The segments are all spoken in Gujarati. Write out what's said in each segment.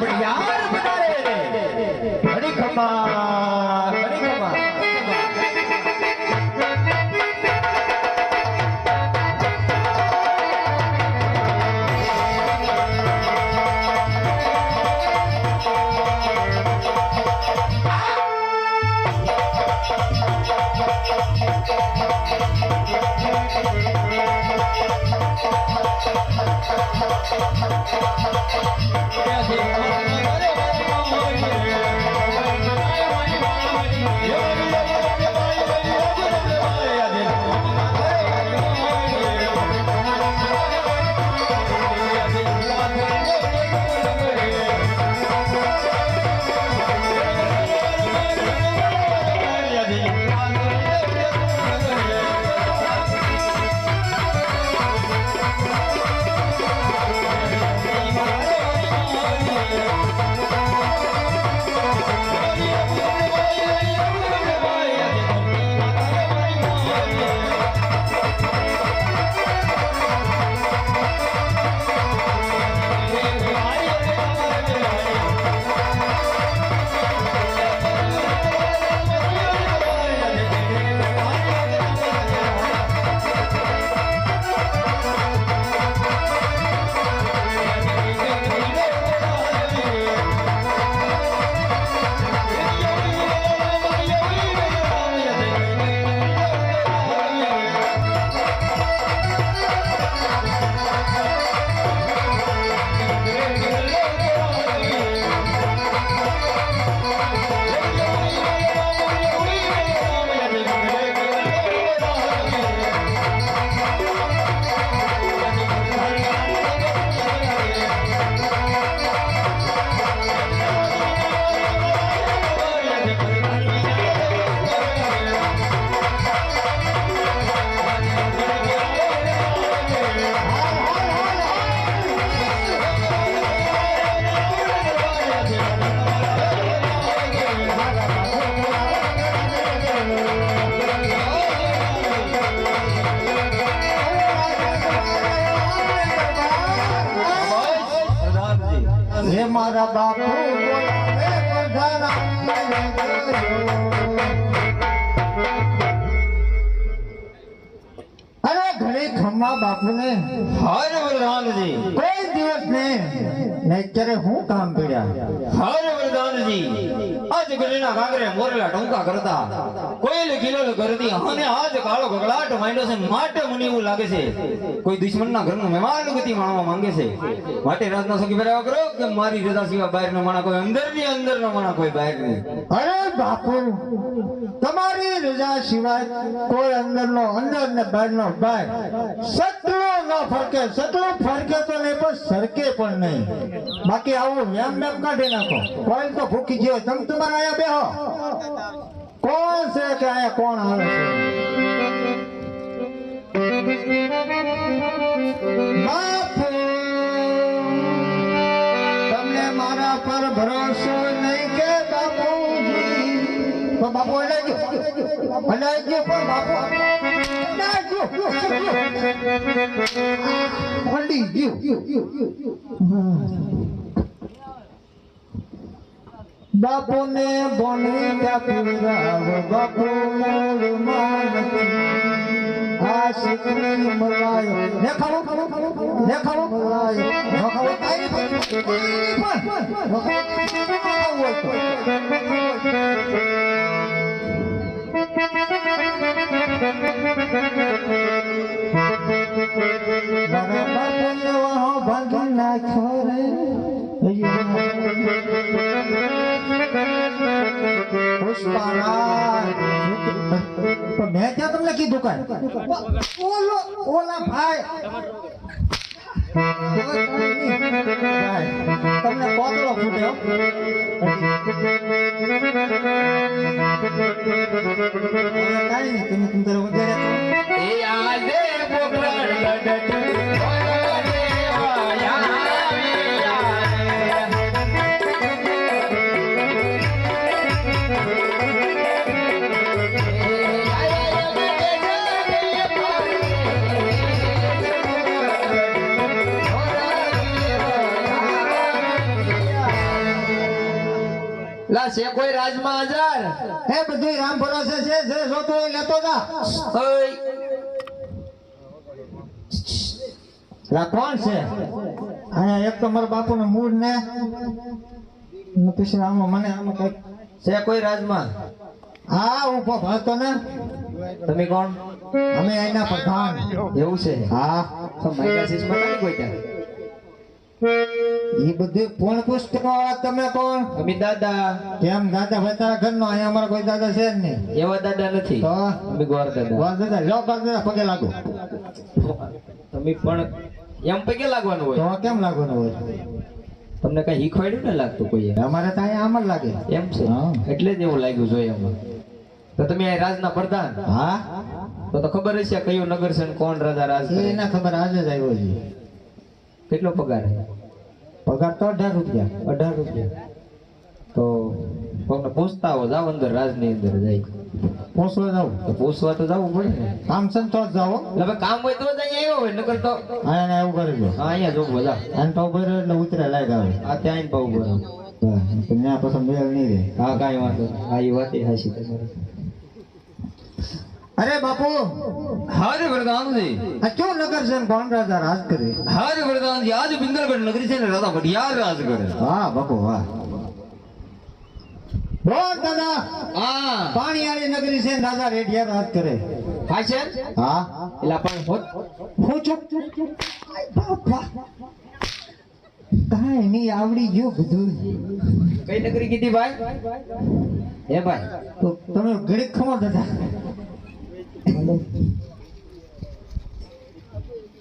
પીપલગઢના રાજા હે મારા બાપુ અરે ઘડી ખમ્મા બાપુને. હર વરદાનજી. કોઈ દિવસ ને અત્યારે હું કામ પીડ્યા હર વરદાનજી. આજ ગલીના કાંગરે મોરેલા ટૂંકા કરતા. કોઈલ કિલોલ કરતી અને આજ કાળો ગગડાટ માંડ્યો છે, માટે મને એવું લાગે છે, કોઈ દુશ્મનના ઘરનો મહેમાન ગતિ માણવા માંગે છે. માટે રાજના સખી ભરાવા કરો, કે મારી રજા સિવાય બહાર ન માણા કોઈ અંદરની અંદર ન માણા કોઈ બહારની અરે બાપુ, તમારી રજા સિવાય કોઈ અંદરનો, અંદર ને બહારનો બહાર સતલો ન ફરકે, સતલો ફરકે તો નહીં, પણ સરકે પણ નહીં. બાકી આવું વેમ વેમ કાઢી નાખો. કોઈ તો ભૂખી ગયો તમે તમારા અહીંયા બેહો. કોણ છે કે આયા કોણ આવે છે? તમને મારા પર ભરોસો નહીં કે બાપુજી પણ બાપુ અડાઈ ગયો અડાઈ ગયો પણ બાપુ. અડાઈ ગયો અડી ગયો બાપુ ને બોની ત્યાં પીરાવ બાપુ મોર માનતી આ શીખની મલાયો ને ખાવો ને ખાવો મલાયો ન ખાવો કાઈ પણ કાઈ પણ પણ મેં ક્યાં તમને કીધું કાંઈ? ઓલો ઓલા ભાઈ. તમને કોતરો ફૂટ્યો કાંઈ તમે તમે છે કોઈ રાજમાં હજાર? હે બધી રામ ભરોસે છે જે જોતું એ લેતો જા. ઓય. લા કોણ છે? અહીંયા એક તો મારા બાપુનો મૂળ ને. પછી આમાં મને આમાં કંઈક છે કોઈ રાજમાં? હા હું ભણતો ને. તમે કોણ? અમે અહીંના પ્રધાન. એવું છે? હા. તો માઇક્રાસિસમાં નથી કોઈ ત્યાં? એ બધું કોણ પુસ્તકો તમે કોણ? અમે દાદા. કેમ દાદા ભાઈ તારા ઘરનો? અહીંયા અમારા કોઈ દાદા છે જ નહીં. એવા દાદા નથી. તો? અમે ગોર દાદા. લો દાદા પગે લાગો. તમે પણ એમ પગે લાગવાનું તો હોય કેમ લાગવાનું હોય? તમને કઈ શીખવાડ્યું ને લાગતું કોઈ અમારે તો અહીંયા આમ જ લાગે. એમ છે. એટલે જ એવું લાગ્યું જોઈએ એમાં. તો તમે રાજના પ્રધાન? હા? તો તો ખબર હશે કયું નગર છે કોણ રાજા રાજ કરે. એને ખબર આજે જ આવ્યો છે. કેટલો પગાર છે? પગાર તો અઢાર રૂપિયા અઢાર રૂપિયા. તો કોકને પૂછતા હો જાઓ અંદર રાજની અંદર જાય. પૂછવા જાવ તો પૂછવા તો જવું પડે ને. કામ છે તો જ જાઓ. એટલે હવે કામ હોય તો જ અહીંયા આવ્યો હોય નકર તો અહીંયા એવું કરી દો હા અહીંયા જોવું બધા અને તો ઊભો એટલે ઉતરે લાગ આવે. આ ત્યાં પાવું બસ, ત્યાં પછી મેળ નહીં રહે. હા કાંઈ વાંધો. હા એ વાત હાશી તમારી. અરે બાપુ. હારે વરદાનજી. આ ક્યો નગર છે કોણ રાજા રાજ કરે? હારે વરદાનજી આજ બિંદલગઢ નગરી છે ને રાધા ભટિયાર રાજ કરે. વાહ બાપુ વાહ. બોલ દાદા. હા. પાણીવાળી નગરી છે રાજા રેડિયા રાજ કરે. હા છે? હા. એટલે પણ હોત. હું ચૂપ બાપા. કાંઈ નહીં આવડી ગયું બધું. કઈ નગરી કીધી ભાઈ હે ભાઈ? તો તમે ઘડીક ખમો દાદા.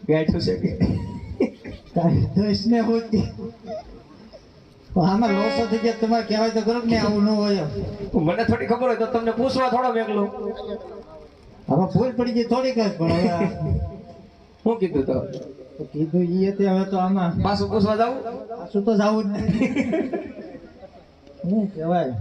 બેઠું છે કે? કાંઈ હોતી. આમાં લોસો થઈ ગયા તમારે કહેવાય તો ખરું કે આવું ન હોય મને થોડી ખબર હોય તો તમને પૂછવા થોડો મેકલો. આમાં ભૂલ પડી ગઈ થોડીક જ પણ શું કીધું તો? કીધું ઈ હતી હવે તો આમાં પાછું પૂછવા જાવું પાછું તો જાવું જ નહીં. શું કહેવાય?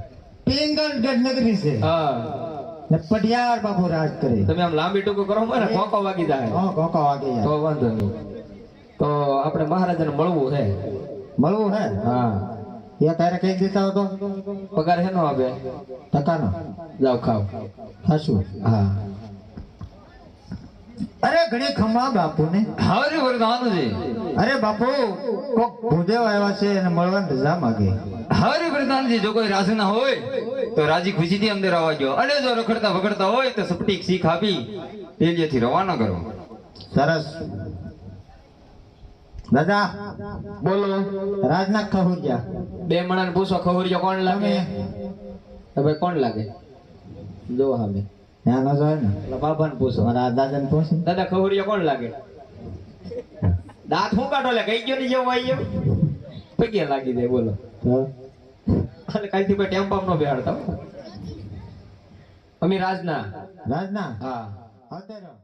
પિંગલગઢ નગરી છે. હા. ને પટિયાર બાપુ રાજ કરે. તમે આમ લાંબી ટૂંકું કરો મને કોકો વાગી જાય. હા કોકો વાગે તો વાંધો નહીં. તો આપણે મહારાજાને મળવું છે મળવું હે? હા. એ તારે કઈ દેતા હતો પગાર હેનો નો આપે? ટકાનો. જાવ ખાવ હાશું હા. અરે ઘણી ખમા બાપુ ને હારે વરદાનજી અરે બાપુ કોક ભૂદેવ આવ્યા છે એને મળવાની રજા માગે. હારે વરદાનજી જો કોઈ રાજ ના હોય તો રાજી ખુશીથી અંદર આવવા ગયો અને જો રખડતા વગડતા હોય તો સપટીક શીખ આપી પેલીએથી રવાના કરો. સરસ. દાદા બોલો રાજના ખહુરિયા. બે મણાને પૂછો ખહુરિયા કોણ લાગે? તમે. કોણ લાગે? જો હવે ત્યાં ન જોય ને. એટલે બાબાને પૂછો. મારા દાદાને પૂછો. દાદા ખહુરિયા કોણ લાગે? દાંત હું કાઢો લે? કઈ ગયો ને જેવું આવી ગયો? પગે લાગી જાય બોલો. અને કાલથી કોઈ ટેમ્પા નો બેહાડતા. અમે રાજના. રાજના? હા. હા રહો